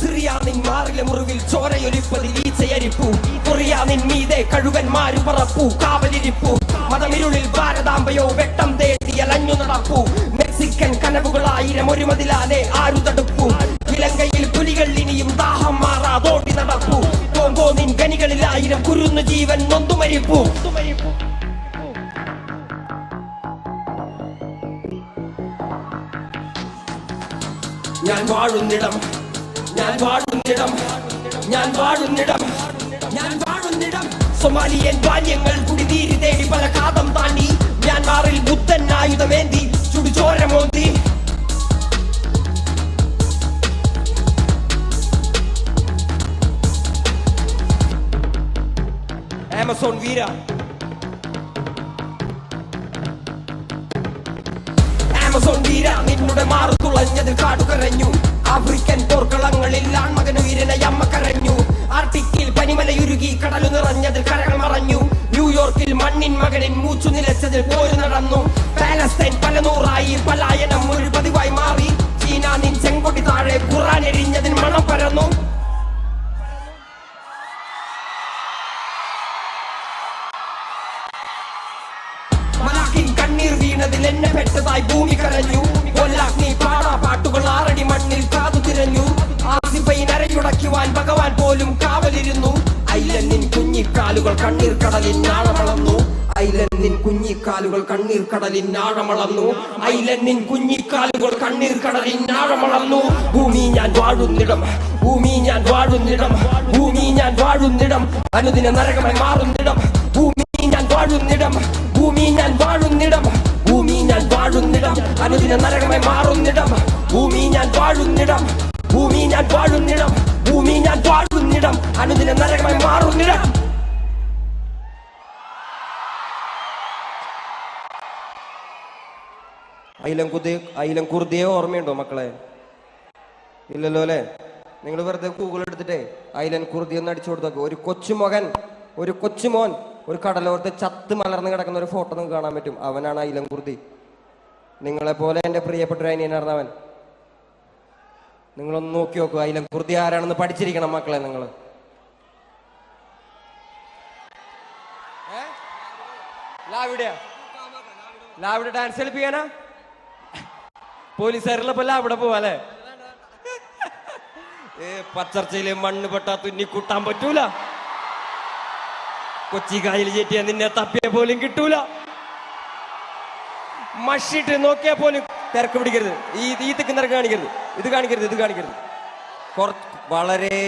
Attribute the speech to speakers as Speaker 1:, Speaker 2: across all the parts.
Speaker 1: Syria നിൻ മാറിലെ മുറിവിൽ ചോരയൊലിപ്പതിൽ ഈച്ചയരിപ്പു. Korea നിൻ മീതെ കഴുകന്മാരു പറപ്പു. കാവലിരിപ്പു. മതമിരുളിൽ ഭാരതാംബയോ വെട്ടം തേടി അലഞ്ഞു നടപ്പു. മെക്സിക്കൻ കനവുകളായിരം ഒരു മതിലാലെ ആരു തടുപ്പു ഇലങ്കയിൽ പുലികൾ ഇനിയും ദാഹം മാറാതോടി നടപ്പു. കോങ്കോ നിൻ കനികളിൽ ആയിരം കുരുന്നു ജീവൻ നൊന്തുമരിപ്പു. ഞാൻ വാഴുന്നിടം ഞാൻ വാഴുന്നിടം. ഞാൻ വാഴുന്നിടം. ഞാൻ വാഴുന്നിടം. സൊമാലിയൻ ബാല്യങ്ങൾ കുടിതീരി തേടി പല കാതം താണ്ടി. ഞാൻ മാറിൽ ബുദ്ധൻ ആയുധമേന്തി. ചുടുചോരമോന്തി ആമസോൺ വീര. ആമസോൺ വീര നിന്നുടെ മാറു തുളഞ്ഞതിൽ കാടുകരഞ്ഞു. ആഫ്രിക്കൻ പോർക്കളങ്ങളിൽ ആൺമകൻ ഉയരനെ അമ്മ കരഞ്ഞു. ആർട്ടിക്കിൽ പനിമലയുരുകി കടലു നിറഞ്ഞതിൽ കരകൾ മറഞ്ഞു. ന്യൂയോർക്കിൽ മണ്ണിൻ മകനിൻ മൂച്ചു നിലച്ചതിൽ പോര് നടന്നു. പാലസ്തൈൻ പല നൂറായി പലായനം ഒരു പതിവായി മാറി. ചീന നിൻ ചെങ്കൊടി താഴെ ഖുറാൻ എരിഞ്ഞതിൽ മണം പരന്നു. കണ്ണീർ വീണതിൽ എന്നെ പെട്ടതായി ഭൂമി കരഞ്ഞു. കൊല്ലാഗ്നി പാടാ പാട്ടുകൾ ആറടി മണ്ണിൽ കാതു തിരഞ്ഞു. ആസിഫൈൻ അരയുടയ്ക്കുവാൻ ഭഗവാൻ പോലും കാവലിരുന്നു. ഐലന്നിൻ കുഞ്ഞിക്കാലുകൾ കണ്ണീർ കടലിൽ നാളമളന്നു ഐലന്നിൻ കുഞ്ഞിക്കാലുകൾ കണ്ണീർ കടലിൻ നാഴമളന്നു ഐലന്നിൻ കുഞ്ഞിക്കാലുകൾ കണ്ണീർ കടലിൻ നാഴമളന്നു ഭൂമി ഞാൻ വാഴുന്നിടം ഭൂമി ഞാൻ വാഴുന്നിടം ഭൂമി ഞാൻ വാഴുന്നിടം. അനുദിന നരകമായി മാറുന്നിടം ഭൂമി ഞാൻ വാഴുന്നിടം ഭൂമി ഞാൻ വാഴുന്നിടം. വാഴുന്നിടം. അനുദിന നരകമായി മാറുന്നിടം. ഭൂമി ഞാൻ വാഴുന്നിടം. ഭൂമി ഞാൻ വാഴുന്നിടം. ഭൂമി ഞാൻ വാഴുന്നിടം. അനുദിന നരകമായി മാറുന്നിടം. അയിലം കുതി അയിലം കുർദിയെ ഓർമ്മയുണ്ടോ മക്കളെ? ഇല്ലല്ലോ അല്ലേ? നിങ്ങൾ വെറുതെ ഗൂഗിൾ എടുത്തിട്ടേ അയിലൻ കുർദി ഒന്ന് അടിച്ചു കൊടുത്തു ഒരു കൊച്ചുമകൻ ഒരു കൊച്ചുമോൻ ഒരു കടലോരത്ത് ചത്ത് മലർന്ന് കിടക്കുന്ന ഒരു ഫോട്ടോ നിങ്ങൾക്ക് കാണാൻ പറ്റും. അവനാണ് അയിലം കുർദി. നിങ്ങളെ പോലെ എന്റെ പ്രിയപ്പെട്ട അവൻ നിങ്ങളൊന്ന് നോക്കി നോക്കുക അതിലും കുർദി ആരാണെന്ന് പഠിച്ചിരിക്കണം മക്കളെ നിങ്ങൾ ലാവിടെ ഡാൻസ് കളിപ്പിക്കാനാ? പോലീസുകാരിലപ്പോ ലാവിടെ പോവാല്ലേ? ഏ പച്ചർച്ചയിലെ മണ്ണ് പെട്ടാ തുന്നി കൂട്ടാൻ പറ്റൂല. കൊച്ചി കായൽ ചേറ്റിയാ നിന്നെ തപ്പിയ പോലും കിട്ടൂല. മഷിട്ട് നോക്കിയാൽ പോലും തിരക്ക് പിടിക്കരുത്. ഈ ഈ തെക്ക് നിരക്ക് കാണിക്കരുത്. ഇത് കാണിക്കരുത് ഇത് കാണിക്കരുത്. കുറച്ച് വളരെ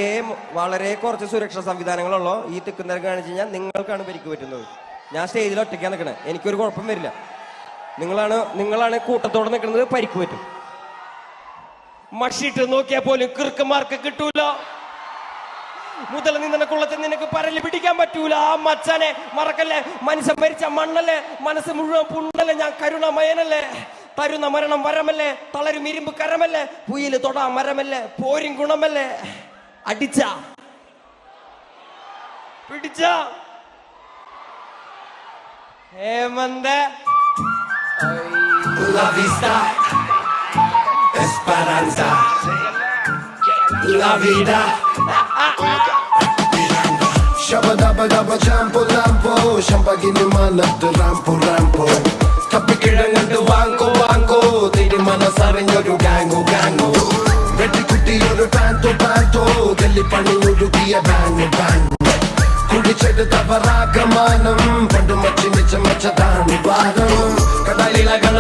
Speaker 1: വളരെ കുറച്ച് സുരക്ഷാ സംവിധാനങ്ങളുള്ളോ ഈ തെക്ക് നിരക്ക് കാണിച്ചു കഴിഞ്ഞാൽ നിങ്ങൾക്കാണ് പരിക്ക് പറ്റുന്നത്. ഞാൻ സ്റ്റേജിൽ ഒറ്റയ്ക്കാൻ നിൽക്കണേ എനിക്കൊരു കുഴപ്പം വരില്ല. നിങ്ങളാണ് നിങ്ങളാണ് കൂട്ടത്തോടെ നിൽക്കുന്നത് പരിക്ക് പറ്റും. മഷിട്ട് നോക്കിയാൽ പോലും കിറുക്കന്മാർക്ക് കിട്ടൂല. മുതൽ നിന്നെ കുള്ളത്തിൽ നിനക്ക് പരൽ പിടിക്കാൻ പറ്റൂല. ആ മച്ചനെ മറക്കല്ലേ? മനുഷ്യൻ മരിച്ച മണ്ണല്ലേ? മനസ്സ് മുഴുവൻ പുണ്ണല്ലേ? ഞാൻ കരുണമയനല്ലേ? തരുന്ന മരണം വരമല്ലേ? തളരും ഇരുമ്പ് കരമല്ലേ? പുയിൽ തൊടാ മരമല്ലേ? പോരും ഗുണമല്ലേ? അടിച്ച. പിടിച്ച. ഹേമന്ത.
Speaker 2: La vista, esperanza, la vida. Shabba dabba dabba champo lampo, ശമ്പകിനി മനത്ത് റാമ്പോ റാമ്പോ തപ്പിക്കിഴങ്ങണ്ട് വാങ്കോ വാങ്കോ തിരുമനസറിഞ്ഞൊരു ഗാങ്ങോ ഗാങ്ങോ വെട്ടിക്കുട്ടിയൊരു പാൻതോ പാൻതോ തെല്ലിപ്പണിയൊരുക്കിയ ബാങ് ബാങ് കുടിച്ചെടുത്ത പരാഗമാനം പണ്ടു മച്ചി മിച്ച മച്ചതാണ് വാദം കടലിളകണ